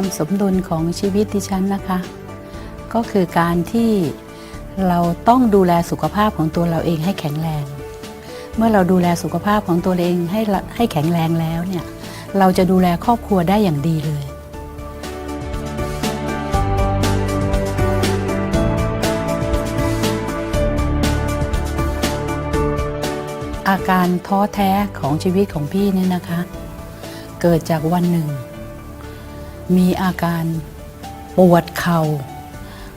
ความสมดุลของชีวิตดิฉันนะคะ ก็คือการที่เราต้องดูแลสุขภาพของตัวเราเองให้แข็งแรง เมื่อเราดูแลสุขภาพของตัวเองให้ให้แข็งแรงแล้วเนี่ยเราจะดูแลครอบครัวได้อย่างดีเลยอาการท้อแท้ของชีวิตของพี่เนี่ยนะคะ เกิดจากวันหนึ่ง มีอาการปวดเขา่า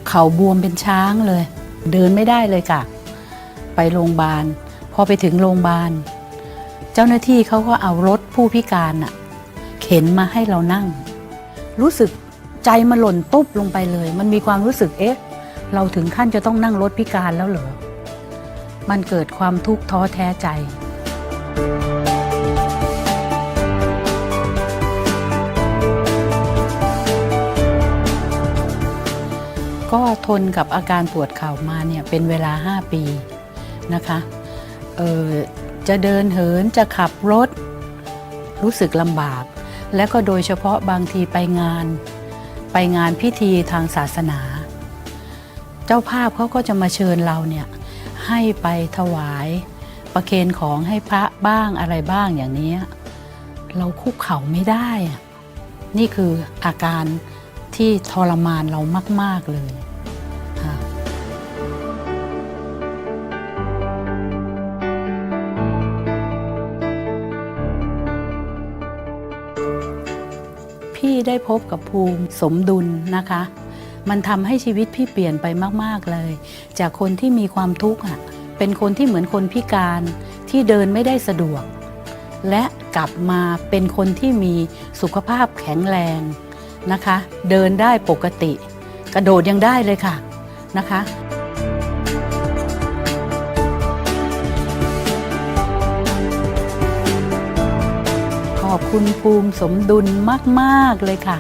เข่าบวมเป็นช้างเลย เดินไม่ได้เลยค่ะ ไปโรงพยาบาล พอไปถึงโรงพยาบาล เจ้าหน้าที่เขาก็เอารถผู้พิการน่ะเข็นมาให้เรานั่ง รู้สึกใจมันหล่นตุ๊บลงไปเลย มันมีความรู้สึกเอ๊ะ เราถึงขั้นจะต้องนั่งรถพิการแล้วเหรอมันเกิดความทุกข์ท้อแท้ใจ ก็ทนกับอาการปวดเข่ามาเนี่ยเป็นเวลา 5 ปีนะคะเออจะเดินเหินจะขับรถ รู้สึกลำบาก และก็โดยเฉพาะบางทีไปงาน ไปงานพิธีทางศาสนา เจ้าภาพเขาก็จะมาเชิญเราเนี่ยให้ไปถวายประเคนของให้พระบ้างอะไรบ้างอย่างนี้ เราคุกเข่าไม่ได้อะนี่คืออาการ ที่ทรมานเรามาก ๆ เลยค่ะพี่ได้พบกับภูมิสมดุลนะคะ มันทำให้ชีวิตพี่เปลี่ยนไปมาก ๆ เลย จากคนที่มีความทุกข์อะเป็นคนที่เหมือนคนพิการที่เดินไม่ได้สะดวก และกลับมาเป็นคนที่มีสุขภาพแข็งแรง นะคะ เดินได้ปกติ กระโดดยังได้เลยค่ะนะคะขอบคุณภูมิสมดุลมาก ๆ เลยค่ะ